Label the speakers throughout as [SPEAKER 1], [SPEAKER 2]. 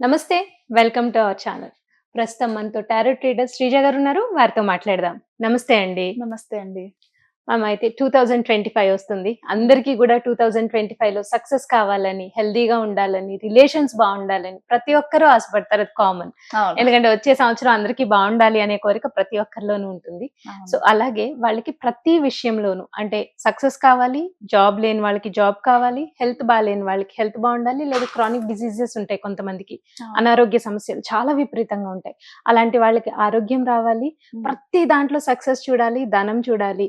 [SPEAKER 1] నమస్తే welcome to our channel. ప్రస్తుతం మనతో టారో ట్రేడర్ శ్రీజ గారు ఉన్నారు వారితో మాట్లాడదాం. నమస్తే అండి.
[SPEAKER 2] నమస్తే అండి.
[SPEAKER 1] మ్యామ్ అయితే టూ థౌజండ్ ట్వంటీ ఫైవ్ వస్తుంది. అందరికీ కూడా టూ థౌజండ్ ట్వంటీ ఫైవ్లో సక్సెస్ కావాలని హెల్దీగా ఉండాలని రిలేషన్స్ బాగుండాలని ప్రతి ఒక్కరూ ఆశపడతారు. అది కామన్ ఎందుకంటే వచ్చే సంవత్సరం అందరికీ బాగుండాలి అనే కోరిక ప్రతి ఒక్కరిలోనూ ఉంటుంది. సో అలాగే వాళ్ళకి ప్రతి విషయంలోనూ అంటే సక్సెస్ కావాలి జాబ్ లేని వాళ్ళకి జాబ్ కావాలి హెల్త్ బాగాలేని వాళ్ళకి హెల్త్ బాగుండాలి లేదా క్రానిక్ డిసీజెస్ ఉంటాయి కొంతమందికి. అనారోగ్య సమస్యలు చాలా విపరీతంగా ఉంటాయి. అలాంటి వాళ్ళకి ఆరోగ్యం రావాలి. ప్రతి దాంట్లో సక్సెస్ చూడాలి ధనం చూడాలి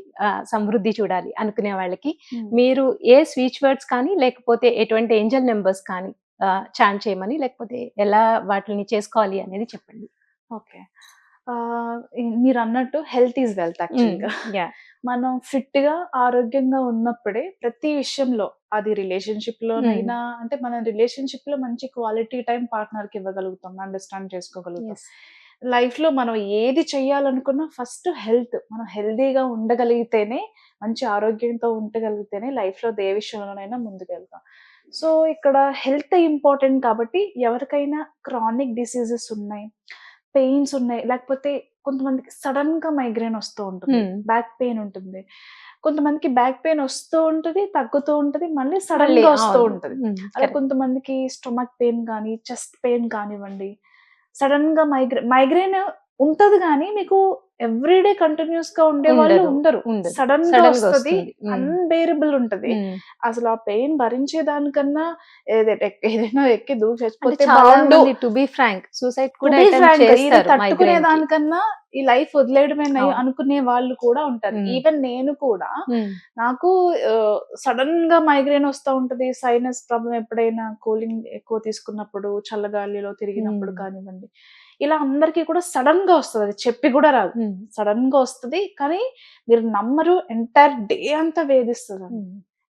[SPEAKER 1] సమృద్ధి చూడాలి అనుకునే వాళ్ళకి. మీరు ఏ స్వీచ్ వర్డ్స్ కానీ లేకపోతే ఎటువంటి ఏంజల్ నెంబర్స్ కానీ చాన్ చేయమని లేకపోతే ఎలా వాటిని చేసుకోవాలి అనేది చెప్పండి.
[SPEAKER 2] ఓకే. మీరు అన్నట్టు హెల్త్ ఈజ్ వెల్త్ యాక్చువల్గా.
[SPEAKER 1] యా.
[SPEAKER 2] మనం ఫిట్గా ఆరోగ్యంగా ఉన్నప్పుడే ప్రతి విషయంలో అది రిలేషన్షిప్ లోనైనా అంటే మన రిలేషన్షిప్లో మంచి క్వాలిటీ టైం పార్ట్నర్కి ఇవ్వగలుగుతాం అండర్స్టాండ్ చేసుకోగలుగుతాం. లైఫ్లో మనం ఏది చెయ్యాలనుకున్నా ఫస్ట్ హెల్త్ మనం హెల్దీగా ఉండగలిగితేనే మంచి ఆరోగ్యంతో ఉండగలిగితేనే లైఫ్లో ఏ విషయంలోనైనా ముందుకెళ్తాం సో ఇక్కడ హెల్త్ ఇంపార్టెంట్ కాబట్టి ఎవరికైనా క్రానిక్ డిసీజెస్ ఉన్నాయి పెయిన్స్ ఉన్నాయి లేకపోతే కొంతమందికి సడన్గా మైగ్రేన్ వస్తూ ఉంటుంది. బ్యాక్ పెయిన్ ఉంటుంది కొంతమందికి బ్యాక్ పెయిన్ వస్తూ ఉంటుంది తగ్గుతూ ఉంటుంది మళ్ళీ సడన్గా వస్తూ. ఉంటుంది అలా. కొంతమందికి స్టొమక్ పెయిన్ కానీ చెస్ట్ పెయిన్ కానివ్వండి సడన్గా మైగ్రేన్ మైగ్రేన్ ఉంటది కానీ మీకు ఎవ్రీడే కంటిన్యూస్గా ఉండే వాళ్ళు ఉండరు.
[SPEAKER 1] సడన్గా
[SPEAKER 2] వస్తుంది అన్బేరబుల్ ఉంటది. అసలు ఆ పెయిన్ భరించే దానికన్నా ఏదైతే ఎక్- ఏదైనా ఎక్కి దూకి చచ్చిపోతే
[SPEAKER 1] టు బి ఫ్రాంక్ సూసైడ్ కూడా
[SPEAKER 2] తట్టుకునే. దానికన్నా ఈ లైఫ్ వదిలేయడమే. అనుకునే వాళ్ళు కూడా ఉంటారు. ఈవెన్ నేను కూడా నాకు సడన్గా మైగ్రేన్ వస్తూ ఉంటది. సైనస్ ప్రాబ్లం ఎప్పుడైనా కూలింగ్ ఎక్కువ తీసుకున్నప్పుడు చల్లగాలిలో తిరిగినప్పుడు. కానివ్వండి. ఇలా అందరికీ కూడా సడన్గా వస్తుంది. అది చెప్పి కూడా రాదు. సడన్గా వస్తుంది. కానీ మీరు నమ్మరు. ఎంటైర్ డే అంతా వేధిస్తుంది.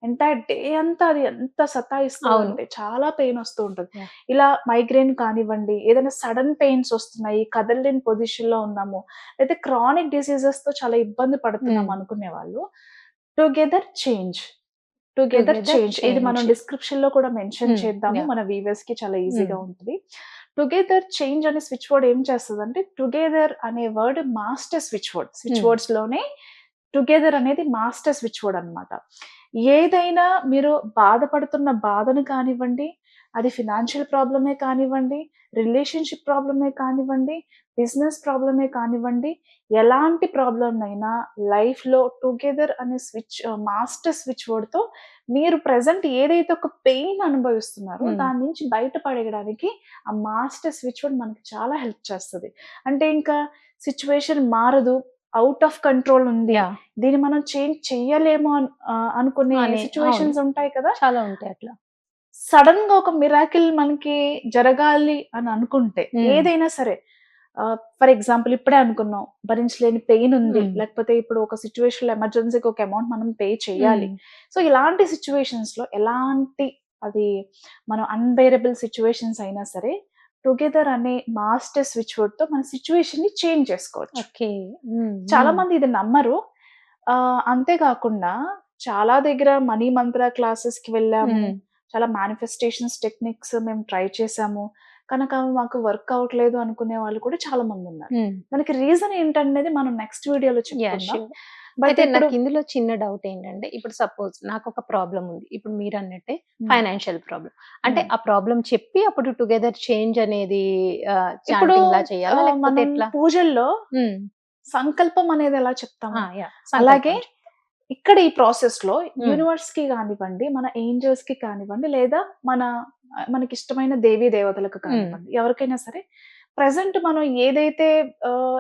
[SPEAKER 2] ఎంటైర్ డే అంతా అది ఎంత సతాయిస్తూ. ఉంటే చాలా పెయిన్ వస్తూ ఉంటుంది. ఇలా మైగ్రేన్ కానివ్వండి ఏదైనా సడన్ పెయిన్స్ వస్తున్నాయి కదలలేని పొజిషన్లో ఉన్నాము లేదా క్రానిక్ డిసీజెస్తో చాలా ఇబ్బంది పడుతున్నాం. అనుకునే వాళ్ళు టుగెదర్ చేంజ్ టుగెదర్ చేంజ్ ఇది మనం. డిస్క్రిప్షన్లో కూడా మెన్షన్. చేద్దాము. మన వీవర్స్కి చాలా ఈజీగా. ఉంటుంది టుగెదర్ చేంజ్ అనే స్విచ్ వర్డ్ ఏం చేస్తుంది అంటే టుగెదర్ అనే word master switch word switch. వర్డ్స్లోనే together అనేది మాస్టర్ స్విచ్ వర్డ్ అన్నమాట ఏదైనా మీరు బాధపడుతున్న బాధను కానివ్వండి అది ఫినాన్షియల్ ప్రాబ్లమే కానివ్వండి రిలేషన్షిప్ ప్రాబ్లమే కానివ్వండి బిజినెస్ ప్రాబ్లమే కానివ్వండి ఎలాంటి ప్రాబ్లం అయినా లైఫ్లో టుగెదర్ అనే స్విచ్ మాస్టర్ స్విచ్ వర్డ్తో మీరు ప్రెసెంట్ ఏదైతే ఒక పెయిన్ అనుభవిస్తున్నారో. దాని నుంచి బయటపడేయడానికి ఆ మాస్టర్ స్విచ్ వర్డ్ మనకి చాలా హెల్ప్ చేస్తుంది అంటే ఇంకా సిచ్యువేషన్ మారదు అవుట్ ఆఫ్ కంట్రోల్ ఉంది. దీన్ని మనం చేంజ్ చెయ్యలేమో అనుకునే
[SPEAKER 1] అని,
[SPEAKER 2] సిచ్యువేషన్స్ ఉంటాయి కదా?
[SPEAKER 1] చాలా ఉంటాయి అట్లా.
[SPEAKER 2] సడన్గా ఒక మిరాకిల్ మనకి జరగాలి అని అనుకుంటే
[SPEAKER 1] Hmm.
[SPEAKER 2] ఏదైనా సరే ఫర్ ఎగ్జాంపుల్ ఇప్పుడే అనుకున్నాం భరించలేని పెయిన్ ఉంది.
[SPEAKER 1] Hmm.
[SPEAKER 2] లేకపోతే ఇప్పుడు ఒక సిచ్యువేషన్లో ఎమర్జెన్సీకి ఒక అమౌంట్ మనం పే చేయాలి సో ఇలాంటి సిచ్యువేషన్స్లో ఎలాంటి అది మనం అన్బేరబుల్ సిచ్యువేషన్స్ అయినా సరే టుగెదర్ అనే మాస్టర్ స్విచ్ వర్డ్తో మన సిచ్యువేషన్ని చేంజ్ చేసుకోవచ్చు. చాలా. మంది ఇది నమ్మరు. అంతేకాకుండా చాలా దగ్గర మనీ మంత్ర క్లాసెస్కి వెళ్ళాము. చాలా మేనిఫెస్టేషన్స్ టెక్నిక్స్ మేము ట్రై చేసాము కనుక మాకు వర్క్ అవట్లేదు అనుకునే వాళ్ళు కూడా చాలా మంది ఉన్నారు. దానికి రీజన్ ఏంటనేది మనం నెక్స్ట్ వీడియోలో చెప్పుకుందాం.
[SPEAKER 1] sure.
[SPEAKER 2] బట్
[SPEAKER 1] నాకు ఇందులో చిన్న డౌట్ ఏంటంటే ఇప్పుడు సపోజ్ నాకు ఒక ప్రాబ్లం ఉంది. ఇప్పుడు మీరు అన్నట్టే ఫైనాన్షియల్ ప్రాబ్లం అంటే. ఆ ప్రాబ్లం చెప్పి అప్పుడు టుగెదర్ చేంజ్ అనేది చేయాలా?
[SPEAKER 2] పూజల్లో సంకల్పం అనేది ఎలా
[SPEAKER 1] yeah,
[SPEAKER 2] అలాగే. ఇక్కడ ఈ ప్రాసెస్లో యూనివర్స్కి కానివ్వండి మన ఏంజల్స్కి కానివ్వండి లేదా మన మనకి ఇష్టమైన దేవీ దేవతలకు కానివ్వండి ఎవరికైనా సరే ప్రజెంట్ మనం ఏదైతే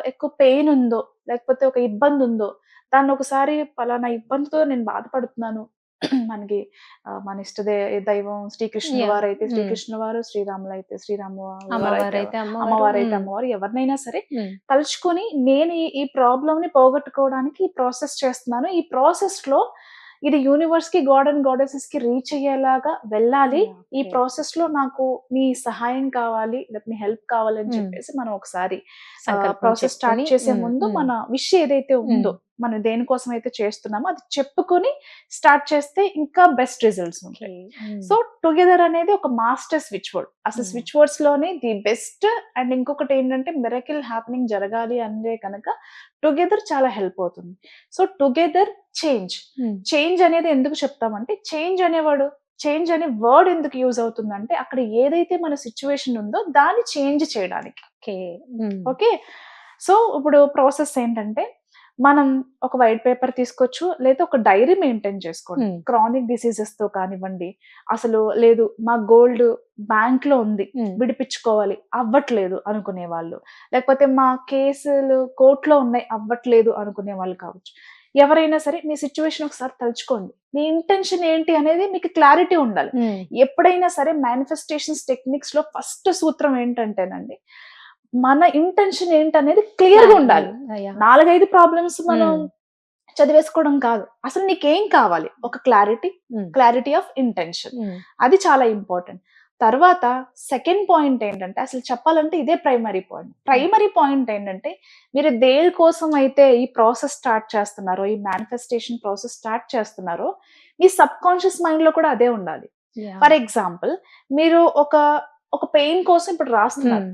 [SPEAKER 2] ఎక్కువ పెయిన్ ఉందో లేకపోతే ఒక ఇబ్బంది ఉందో దాన్ని ఒకసారి పలానా ఇబ్బందితో నేను బాధపడుతున్నాను. మనకి మన ఇష్ట దైవం శ్రీకృష్ణ
[SPEAKER 1] Yeah.
[SPEAKER 2] వారు అయితే
[SPEAKER 1] Mm.
[SPEAKER 2] శ్రీకృష్ణ వారు శ్రీరాములు అయితే శ్రీరాము
[SPEAKER 1] అమ్మవారు
[SPEAKER 2] వారు
[SPEAKER 1] అయితే
[SPEAKER 2] అమ్మవారు
[SPEAKER 1] ఉమ్,
[SPEAKER 2] అమ్మవారు ఎవరినైనా సరే
[SPEAKER 1] ఉమ్,
[SPEAKER 2] తలుచుకొని నేను ఈ- ఈ ప్రాబ్లమ్ని పోగొట్టుకోవడానికి ఈ ప్రాసెస్ చేస్తున్నాను. ఈ ప్రాసెస్లో ఇది యూనివర్స్కి గాడ్ అండ్ గాడెసెస్కి రీచ్ అయ్యేలాగా వెళ్ళాలి ఈ. ప్రాసెస్లో నాకు మీ సహాయం కావాలి లేకపోతే మీ హెల్ప్ కావాలి అని
[SPEAKER 1] Hmm.
[SPEAKER 2] చెప్పేసి మనం ఒకసారి ప్రాసెస్ స్టార్ట్ చేసే
[SPEAKER 1] ఉమ్,
[SPEAKER 2] ముందు
[SPEAKER 1] ఉమ్,
[SPEAKER 2] మన విష్ ఏదైతే ఉందో మనం దేనికోసం అయితే చేస్తున్నామో అది చెప్పుకొని స్టార్ట్ చేస్తే ఇంకా బెస్ట్ రిజల్ట్స్ ఉంటాయి. సో టుగెదర్ అనేది ఒక మాస్టర్ స్విచ్ వర్డ్ అసలు
[SPEAKER 1] Hmm.
[SPEAKER 2] స్విచ్ వర్డ్స్లోనే ది బెస్ట్ అండ్ ఇంకొకటి ఏంటంటే మిరకిల్ హ్యాపెనింగ్ జరగాలి అంటే కనుక టుగెదర్ చాలా హెల్ప్ అవుతుంది. So together change. చేంజ్ అనేది ఎందుకు చెప్తామంటే చేంజ్ అనేవాడు చేంజ్ అనే వర్డ్ ఎందుకు యూజ్ అవుతుందంటే అక్కడ ఏదైతే మన సిచ్యువేషన్ ఉందో దాన్ని చేంజ్ చేయడానికి.
[SPEAKER 1] Okay
[SPEAKER 2] okay? సో ఇప్పుడు ప్రాసెస్ ఏంటంటే మనం ఒక వైట్ పేపర్ తీసుకోవచ్చు లేదా ఒక డైరీ మెయింటైన్ చేసుకోండి. క్రానిక్ డిసీజెస్తో కానివ్వండి అసలు లేదు మా గోల్డ్ బ్యాంక్లో ఉంది విడిపించుకోవాలి అవ్వట్లేదు అనుకునే వాళ్ళు లేకపోతే మా కేసులు కోర్టులో ఉన్నాయి అవ్వట్లేదు అనుకునే వాళ్ళు కావచ్చు. ఎవరైనా సరే మీ సిచ్యువేషన్ ఒకసారి తలుచుకోండి. మీ ఇంటెన్షన్ ఏంటి అనేది మీకు క్లారిటీ ఉండాలి. ఎప్పుడైనా సరే మేనిఫెస్టేషన్స్ టెక్నిక్స్లో ఫస్ట్ సూత్రం ఏంటంటేనండి మన ఇంటెన్షన్ ఏంటనేది క్లియర్గా ఉండాలి. నాలుగైదు ప్రాబ్లమ్స్ మనం
[SPEAKER 1] Hmm.
[SPEAKER 2] చదివేసుకోవడం కాదు. అసలు నీకేం కావాలి? ఒక క్లారిటీ క్లారిటీ ఆఫ్ ఇంటెన్షన్ అది చాలా ఇంపార్టెంట్ తర్వాత సెకండ్ పాయింట్ ఏంటంటే అసలు చెప్పాలంటే ఇదే ప్రైమరీ పాయింట్ ప్రైమరీ పాయింట్ ఏంటంటే మీరు దేని కోసం అయితే ఈ ప్రాసెస్ స్టార్ట్ చేస్తున్నారో ఈ మేనిఫెస్టేషన్ ప్రాసెస్ స్టార్ట్ చేస్తున్నారో మీ సబ్ కాన్షియస్ మైండ్లో కూడా అదే ఉండాలి. ఫర్ ఎగ్జాంపుల్ మీరు ఒక ఒక పెయిన్ కోసం ఇప్పుడు రాస్తున్నారు.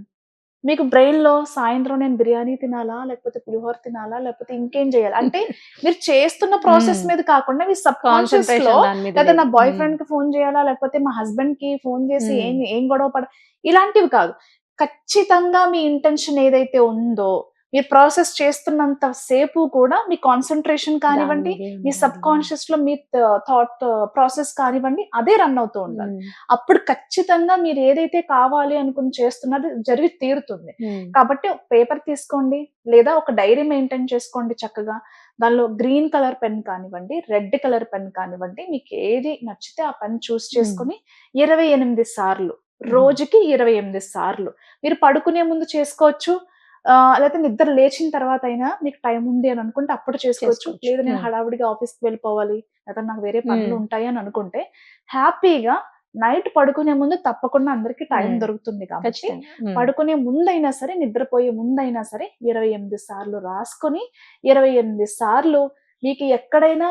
[SPEAKER 2] మీకు బ్రెయిన్లో సాయంత్రం నేను బిర్యానీ తినాలా లేకపోతే పులిహోర తినాలా లేకపోతే ఇంకేం చేయాలి అంటే మీరు చేస్తున్న ప్రాసెస్. మీద కాకుండా మీ సబ్ కాన్షియస్లో లేదా నా బాయ్ ఫ్రెండ్కి ఫోన్ చేయాలా లేకపోతే మా హస్బెండ్కి ఫోన్ చేసి. ఏం ఏం గొడవ పడ ఇలాంటివి కాదు ఖచ్చితంగా మీ ఇంటెన్షన్ ఏదైతే ఉందో మీరు ప్రాసెస్ చేస్తున్నంత సేపు కూడా మీ కాన్సన్ట్రేషన్ కానివ్వండి మీ సబ్ కాన్షియస్లో మీ థాట్ ప్రాసెస్ కానివ్వండి అదే రన్ అవుతూ ఉండాలి. అప్పుడు ఖచ్చితంగా మీరు ఏదైతే కావాలి అనుకుని చేస్తున్నది జరిగి తీరుతుంది. కాబట్టి పేపర్ తీసుకోండి లేదా ఒక డైరీ మెయింటైన్ చేసుకోండి చక్కగా. దానిలో గ్రీన్ కలర్ పెన్ కానివ్వండి రెడ్ కలర్ పెన్ కానివ్వండి మీకు ఏది నచ్చితే ఆ పెన్ చూస్ చేసుకుని ఇరవై ఎనిమిది సార్లు రోజుకి ఇరవై ఎనిమిది సార్లు మీరు పడుకునే ముందు చేసుకోవచ్చు. లేకపోతే నిద్ర లేచిన తర్వాత అయినా మీకు టైం ఉంది అని అనుకుంటే అప్పుడు చేసుకోవచ్చు. లేదా నేను
[SPEAKER 1] Hmm.
[SPEAKER 2] హడావిడిగా ఆఫీస్కి వెళ్ళిపోవాలి లేదా నాకు వేరే పనులు
[SPEAKER 1] Hmm.
[SPEAKER 2] ఉంటాయి అని అనుకుంటే హ్యాపీగా నైట్ పడుకునే ముందు తప్పకుండా అందరికి టైం
[SPEAKER 1] Hmm.
[SPEAKER 2] దొరుకుతుంది కాబట్టి పడుకునే ముందైనా సరే నిద్రపోయే ముందైనా సరే ఇరవై ఎనిమిది సార్లు రాసుకొని ఇరవై ఎనిమిది సార్లు మీకు ఎక్కడైనా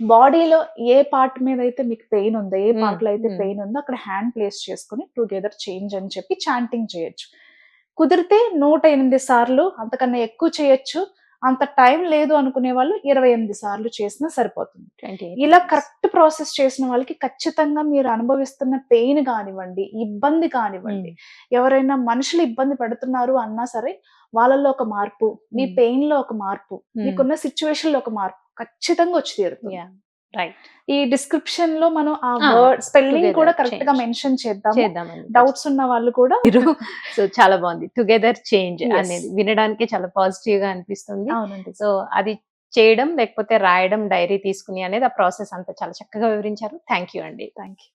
[SPEAKER 2] బాడీలో ఏ పార్ట్ మీద అయితే మీకు పెయిన్ ఉందో ఏ పార్ట్లో అయితే. పెయిన్ ఉందో అక్కడ హ్యాండ్ ప్లేస్ చేసుకుని టుగెదర్ చేంజ్ అని చెప్పి చాంటింగ్ చేయొచ్చు కుదిరితే నూట ఎనిమిది సార్లు అంతకన్నా ఎక్కువ చేయొచ్చు అంత టైం లేదు అనుకునే వాళ్ళు ఇరవై ఎనిమిది సార్లు చేసినా సరిపోతుంది. ఇలా కరెక్ట్ ప్రాసెస్ చేసిన వాళ్ళకి ఖచ్చితంగా మీరు అనుభవిస్తున్న పెయిన్ కానివ్వండి ఇబ్బంది కానివ్వండి ఎవరైనా మనుషులు ఇబ్బంది పెడుతున్నారు అన్నా సరే వాళ్ళలో ఒక మార్పు మీ. పెయిన్లో ఒక మార్పు మీకున్న సిచ్యువేషన్లో ఒక మార్పు ఖచ్చితంగా వచ్చి తీరుతుంది. ఈ డిస్క్రిప్షన్లో మనం ఆ వర్డ్ స్పెల్లింగ్ కూడా
[SPEAKER 1] కరెక్ట్గా.
[SPEAKER 2] మెన్షన్ చేద్దాం
[SPEAKER 1] చేద్దామండి
[SPEAKER 2] డౌట్స్ ఉన్న వాళ్ళు కూడా
[SPEAKER 1] మీరు సో చాలా బాగుంది. Together change. అనేది వినడానికి చాలా పాజిటివ్గా అనిపిస్తుంది.
[SPEAKER 2] అవునండి.
[SPEAKER 1] సో అది చేయడం లేకపోతే రాయడం డైరీ తీసుకుని అనేది ఆ ప్రాసెస్ అంతా చాలా చక్కగా వివరించారు. థ్యాంక్ యూ అండి.
[SPEAKER 2] Thank you